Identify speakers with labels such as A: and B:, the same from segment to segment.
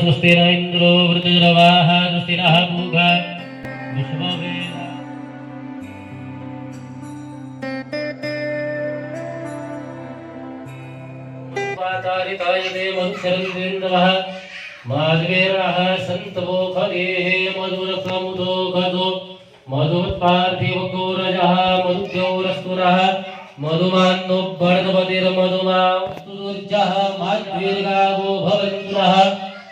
A: स्वस्तिर इन्द्रो वृतिरवाः स्वस्तिरः भूभा विश्ववेद। तारितायते मनुष्यरन्देन्द्रः माधवेरः सन्तवोफलेः मधुरसमुदोखदो मधुत्पार्थिवकोरजः मधुद्यौरस्तुरः मधुमान्नो भरतपतिर्मधुमा सुदुर्जः माध्वीर्गावो भवन्द्रः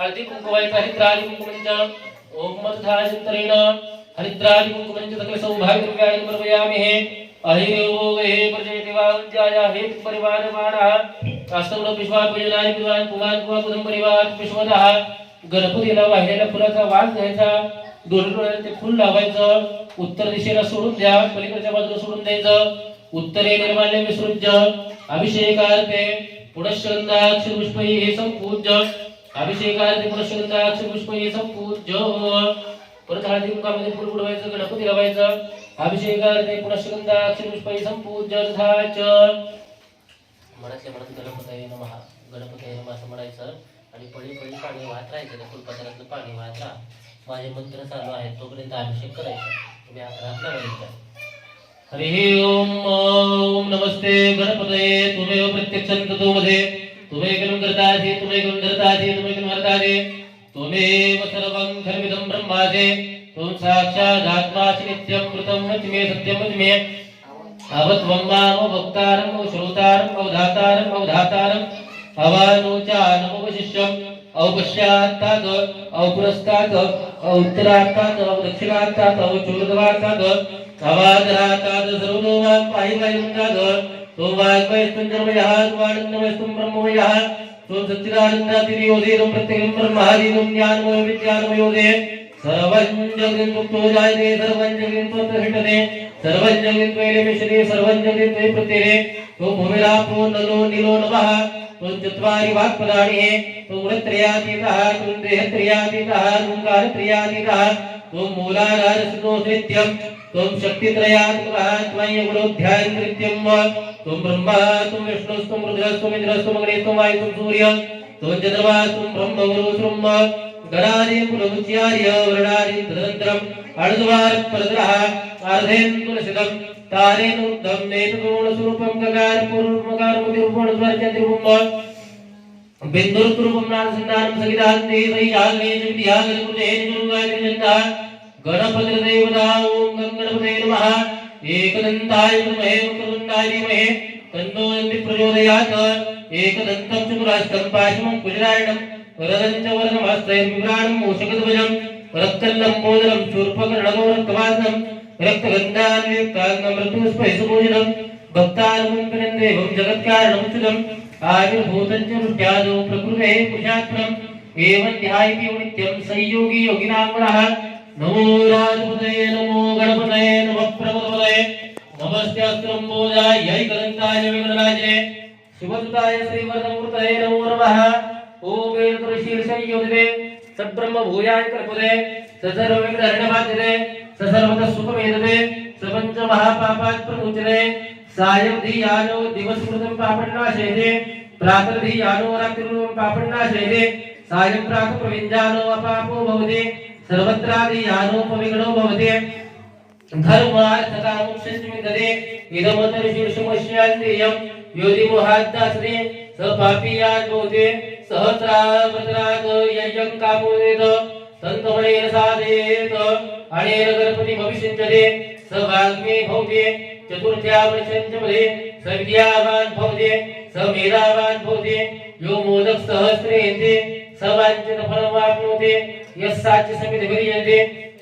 A: हळदी कुंकुमायचा हरिद्रादी कुंकुमंच ओम मध्याजंतरेण हरिद्रादी कुंकुमंच सकल सौभाग्य द्रव्याणि हे. हो हे प्रजयति हे म्हणजे कुमार कुदम परिवार गणपतीला वाहिलेल्या फुलाचा वास घ्यायचा. दोन्ही डोळ्याला ते फुल लावायचं. उत्तर दिशेला सोडून द्या. पलीकडच्या बाजूला सोडून द्यायचं. उत्तरे निर्माल्य विसृज्य. अभिषेकार्थे श्री पुष्पै हे संपूज्य. अभिषेकार्थे पुनश्चंदाक्षर पुष्पै हे संपूज्य परत हळदी कुंकामध्ये फुल बुडवायचं गणपती लावायचं अभिषेकार्थे पुनश्चंदाक्षर पुष्पै संपूज्य तथाच मनातल्या मनात गणपतये नमः गणपतये नमः असं म्हणायचं. आणि पळी पळी पाणी वाहत राहायचं त्या फुलपात्रातलं पाणी वाहत राहा. माझे मंत्र चालू आहेत तोपर्यंत अभिषेक करायचा. तुम्ही हात हात लावायचा हरिः ओम ओम नमस्ते गणपतये. तुमेव प्रत्यक्षं ततोमध्ये तुमेकं कर्तासि तुमेकं धर्तासि तुमेकं हर्तासि त्वमेव सर्वं खर्विदं ब्रह्मासि त्वं साक्षादात्मासि नित्यं कृतं वच्मे सत्यं वच्मे अवत्वं माम वक्तारम् श्रोतारम् अवधातारम् अवधातारम् अवानोचानमवशिष्यम् औपश्यात्तात् औपुरस्तात् औत्तरात्तात् औदक्षिणात्तात् औचोदवात्तात् अवादरात्तात् सर्वतोवाक् पाहिवायुन्तात् तो वाग्मयस्त्वञ्जन्मयः त्वानन्दमयस्त्वं ब्रह्ममयः। त्वं सच्चिदानन्दातिरियोधेनं प्रत्येकं ब्रह्मादीनं ज्ञानमयो विज्ञानमयोधे सर्वं जगन्मुक्तो जायते सर्वं जगन् त्वत्तहिष्ठते सर्वं जगन् त्वयि मिश्रे सर्वं जगन् त्वयि प्रत्यये त्वं भूमिरापो नलो निलो नमः, त्वं चत्वारि वाक्पदानि, त्वं गुणत्रयातीतः त्वं देहत्रयातीतः, त्वं कालत्रयातीतः त्वं मूलाधारसिद्धोऽसि नित्यं त्वं शक्तित्रयात्मकः त्वयि गुणोऽध्यायं नित्यं त्वं ब्रह्मा, त्वं विष्णुस्त्वं रुद्रस्त्वम् इन्द्रस्त्वम् अग्निस्त्वं वायुस्त्वं सूर्यं, त्वं चन्द्रमास्त्वं ब्रह्मगुरुस्त्वं गणादीं कुलमुच्यार्य वर्णादीं तदनन्तरम् अणुद्वार परतरः अर्धेन्दुलसितं तारेनुद्धं नेतुगुणस्वरूपं गगार पूर्वमकारमुतिरूपणस्वर्जन्तिरूपं बिन्दुरूपं नादसन्धानं सगितान्ते सैजाग्ने च विद्यागलकुटे निजुगायजन्तः गणपतिर्देवता ॐ गणपते नमः। एकदन्ताय विद्महे वक्रतुण्डाय धीमहि तन्नो दन्ति प्रचोदयात् एकदन्तं चतुराष्टं पाशमं कुजरायणं वरदं च वरदमहस्तैर्विभ्राणं मूषकध्वजं रक्तल्लम्बोदरं शूर्पकर्णगौरक्तवासनं रक्तगन्धान्युक्ताङ्गमृत्युस्पैसुभोजनं भक्तानुमन्त्रं जगत्कारणं सुदम् आविर्भूतं च रुद्यादो प्रकृते एवं ध्यायति नित्यं संयोगी योगिनाम्नः नमो राजपतये नमो गणपतये नमः प्रभुपतये नमस्ते अस्त्रम्बोजाय ऐकदन्ताय विघ्नराजे शिवदूताय श्रीवरदमूर्तये नमो नमः ॐ वेदपुरुषीर्षयोदिते सद्ब्रह्म भूयाय कल्पते ससर्वविघ्नहरणबाध्यते ससर्वतः सुखमेदते सपञ्च महापापात् प्रमुच्यते सायं धियानो दिवसकृतं पापण्णाशयते प्रातर्धियानो रात्रिकृतं पापण्णाशयते सायं प्रातः प्रविञ्जानो अपापो भवति सर्वत्राधियानो पविगणो भवति धर्मार्थकामुक्षन्विन्दते इदमतर्शीर्षमस्यान्तेयं योधिमोहाद्दासते स पापीयान् भवति सहस्रावत्राग यज्ञं कामोदेत तन्तमणेन साधयेत अनेन गणपतिमभिषिञ्चते स वाग्मे भवति चतुर्थ्या प्रचञ्चपदे स विद्यावान् भवति स मेधावान् भवति यो मोदक सहस्रे सहस्रेति स वाञ्छितफलमाप्नोति यस्साच्य समिति विरियन्ते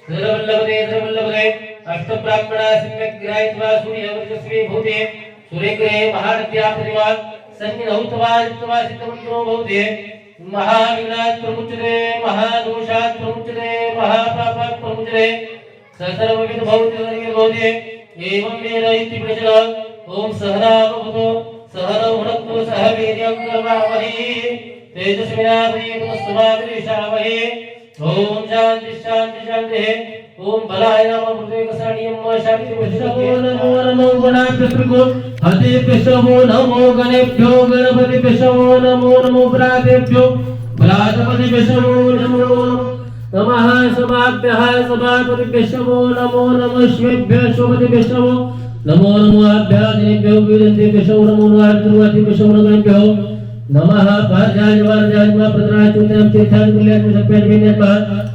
A: सर्वल्लभते सर्वल्लभते अष्टब्राह्मणा सम्यक् ग्राहित्वा सूर्यवर्चस्वी भूते सूर्यग्रहे महानद्या प्रतिमा सिद्धमन्त्रो भवते महाविघ्नात् प्रमुच्यते महादोषात् प्रमुच्यते महापापात् प्रमुच्यते सर्वविध भवति भवति एवं वेद इति प्रचल। ॐ सहना सहनौ भुनक्तु सह वीर्यं करवावहै तेजस्विनावधीतमस्तुमाविदिशावहै ॐ शान्ति शान्ति, शान्तिः। ॐ बलाय नमः प्रत्येकसाणीयं शान्ति नमो नमो नमो गणाभ्यो हतेभ्यो नमो गणेभ्यो गणपति गणपतिभ्यो नमो नमो प्रातेभ्यो प्रातपतिभ्यो नमो नमः, समाभ्यः समापतिभ्यो नमो नमः शिवेभ्यः शुभतिभ्यो नमो नमो आभ्यादिनेभ्यो वीरन्तेभ्यो नमो नमः आर्द्रवादिभ्यो नमः नमः पार्जाय वार्जाय मा प्रत्राय तुन्यं तीर्थाय कुल्याय सप्याय विन्यत्मा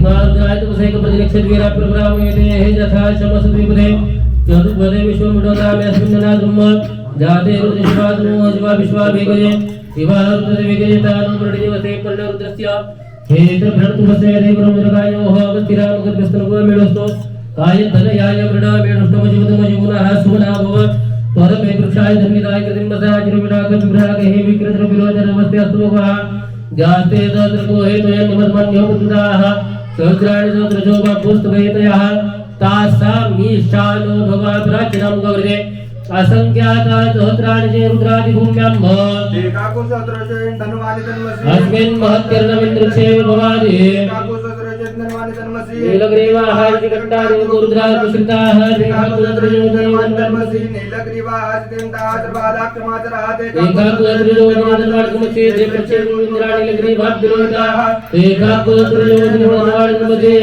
A: मा कुप्रदेज पुरस्ताय जन्म हिरण्याय प्रत्याय मुरजाय मुट्याय दर्पयाय निजाय नमो वेदजाय विप्याय मा काट्याय पुरष्टाय सुखाय नमो पाकुरप्याय सरस्याय नमो लोप्याय लप्याय निर्व्याय सदाय गुणजलाय गुरुमणाय विकंवाग्रे तत्प्रकिरते जन्म कृष्ण धर्मपुरेशो नमो नमः कृकेभ्यो देवानागुरुदेभ्यो नमो पिचमद्गेभ्यो नमो विष्णुदेभ्यो नमः देभ्यो द्रापे अंधसुपदे दरिद्रणीललोहित असप्रजाल मेघा कुसुमा बेर्मा मुद्राकिंचरामुद हिमालयात कुसेक प्रतिरक्षित वीरा प्रभराम येते हे यथा शमसद्विपदे चतुर्पदे विश्वमिडोदामे जाते रुद्रशिवात्मो शिवा विश्वा भेगजे शिवा रुद्रते भेगजे तानु प्रणिवसे प्रणरुद्रस्य हे त्रिभ्रणतुमसे देवरमुद्रकायोः अवस्थिरामगद्भस्तनको मेढोस्तो काय धन याय मृडा मेढुष्टमजीवतमजीवनः सुमना भव परमे वृक्षाय धन्यदाय कृतिम्बसाय चिरविराग विभ्राग हे विकृत विरोचन नमस्ते अस्तुभः जाते तत्रको हे त्वयं निमद्मन्यो बुद्धाः सहस्राणि सहस्रशोभा पुस्तकैतयः तासामीशानो भगवा प्राचीनं गौरवे असंख्याता सहस्राणि चे
B: तन्मसि
A: अस्मिन् महत्कर्णमिन्द्रक्षे भवानि नीलग्रीवाः इति कट्टानि गुरुद्राकुश्रिताः
B: धनवानि तन्मसि नीलग्रीवाः स्थिताः सर्वादाक्षमाचराते
A: एकाकुलत्रियोजनवार्गमचे जे प्रचेन्द्राणि लग्रीवाभ्युरोहिताः एकाकुलत्रियोजनवार्गमचे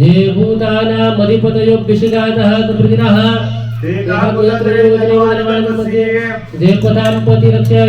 A: जे भूतानामधिपतयो विशिगातः सुप्रतिनः एकाकुलत्रियोजनवार्गमचे जे पदाम्पति रक्षाय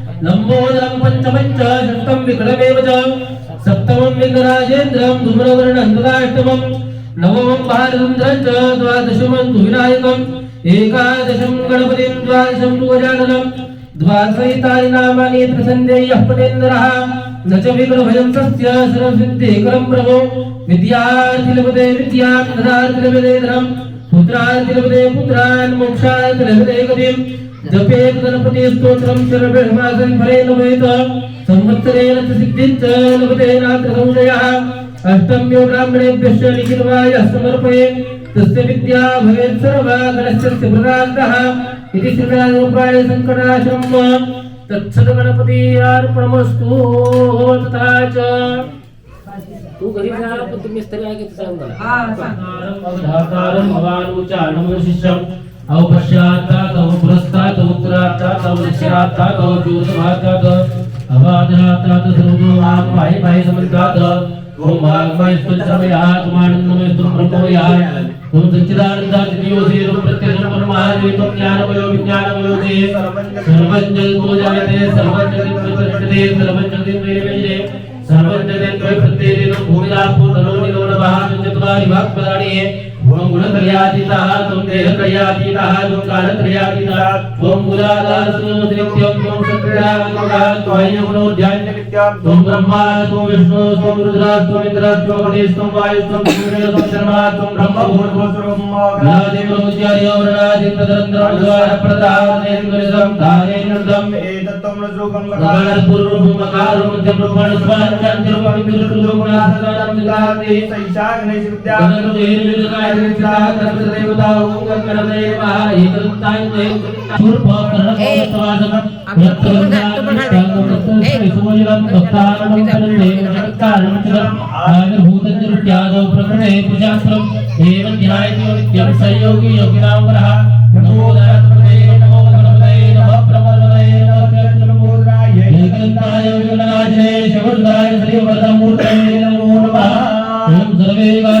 A: लम्बोदरं पञ्चमं विक्रमेव च सप्तमं विघ्नराजेन्द्रं धूम्रवर्णं तदाष्टमं नवमं भारतन्द्रं च द्वादशमं तु विनायकम् एकादशं गणपतिं द्वादशं तु गजाननं द्वादशैतानि नामानि प्रसन्देयः पटेन्द्रः। न च विघ्नभयं तस्य सर्वसिद्धिकरं प्रभो। विद्यार्थिलपदे विद्यां धनार्थिलपदे धनं। पुत्रार्थिलपदे पुत्रान् मोक्षार्थिलपदे गतिं जपेत गणपति स्तोत्रं शरब्रह्मासन् फलेन वेद संवत्सरेण च सिद्धिं च लभते नात्र संशयः अष्टम्यो ब्राह्मणेभ्यश्च लिखितवायः समर्पये। तस्य विद्या भवेत् सर्वा गणस्य प्रदान्तः इति श्रीराजोपाय सङ्कटाशं तत्सद्गणपतीयार्पणमस्तु तथा च। तू घरी जा पण तुम्ही तरी आहे की सांग मला अवधाकारं भवानुचारणं शिष्यम् दक्षिणात्तात् ज्योतिभागात् अवादरात्तात् सर्वोमां पाहि पाहि समन्तात् ओम वाग्मयस्तु समयात् मानन्दमयस्तु ब्रह्मोयात् ओम सच्चिदानन्दात् दियोसेन प्रत्यक्षं परमाद्वैतं ज्ञानमयो विज्ञानमयो ते सर्वं जगतो जायते सर्वं जगत् प्रचक्षते सर्वं जगत् निर्विजये सर्वं जगत् प्रत्येन भूमिलापो धनो निलो नमः चत्वारि वाक्पदानि ओम गुणत्रयातीतः त्वं देहत्रयातीतः त्वं कालत्रयातीतः त्वं मूलाधारस्वनित्यं त्वं सत्यात्मकः त्वय्यगुणोऽध्यायं त्वं ब्रह्मा त्वं विष्णु त्वं रुद्र त्वं इन्द्र त्वं गणेश त्वं वायु त्वं सूर्य त्वं शर्मा त्वं ब्रह्म भूर्भुवस्वरम् धारेन्द्रम् पूर्वं मकारं मध्यं ब्रह्मण स्वाञ्चन्द्रं पवित्रं गुणासनं दिगाते संयोगी योगिनां वरः नमो गणपते नमो गणपते नमः प्रमलये एकन्ताय विघ्ननाशे शिवदाय श्रीवरदमूर्तये नमो नमः ॐ सर्वेगान्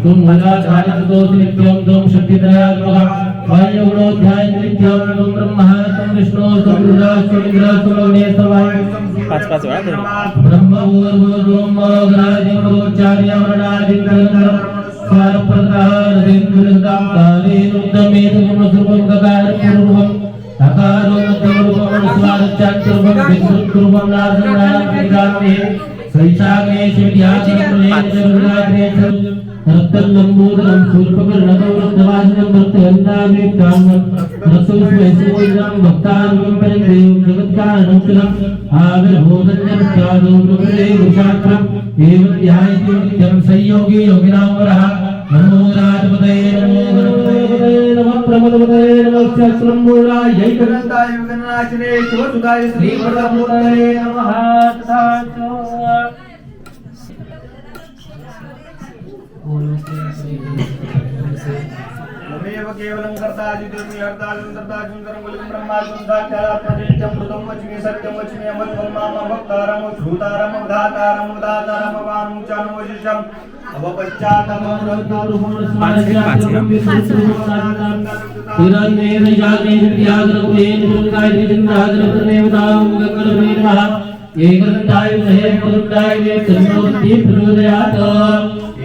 A: देहत्रयातीतः त्वं कालत्रयातीतः त्वं मदाचार्यतोऽसि नित्यं त्वं शक्तित्रयात्मकः वायुगुणोऽध्याय नित्यं त्वं ब्रह्मः त्वं विष्णुः त्वं रुद्रः त्वं इन्द्रः त्वं अग्निः त्वं वायुः
C: पाच पाच वेळा धरून.
A: रक्तलंबोदरं शूर्पकर्णगौरवदवासनं भक्तवन्दामित्राङ्गं रक्तविश्वेश्वरं भक्तानुगं परिदेवं जगत्कारणं आविर्भूतञ्जनत्यादौ प्रकृते विशात्रम् एवं ध्यायति नित्यं संयोगी योगिनां वरः नमो राजपतये नमो गणपतये नमः प्रमदपतये नमः सहस्रम्बोधायै श्रीवरदमूर्तये नमः तथा च
B: त्वमेव केवलं कर्ताजिदेवि हर्ताजं कर्ताजुन्दरं गुलिं ब्रह्माजुं दात्यात्मदेत्यं मृतं वच्मि सत्यं वच्मि अमद्वं माम भक्तारं भूतारं धातारं दातारं वानुं च
A: अनुवशिषम् ஏகதாய் மகே புருண்டாய் திருமூர்த்தி
C: பிரூதயாத்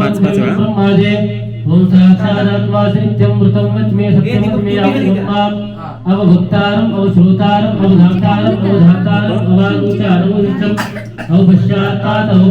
C: पाच वेळा.
A: सर्वं ब्रह्माजे। ओम साक्षादात्मा नित्यं मृतं वच्मे सत्यं वच्मे अवभक्ताम् अवभक्तारम् अवश्रोतारम् अवधातारम् अवधातारम् अवानुचारम् अवपश्चात्तात् अव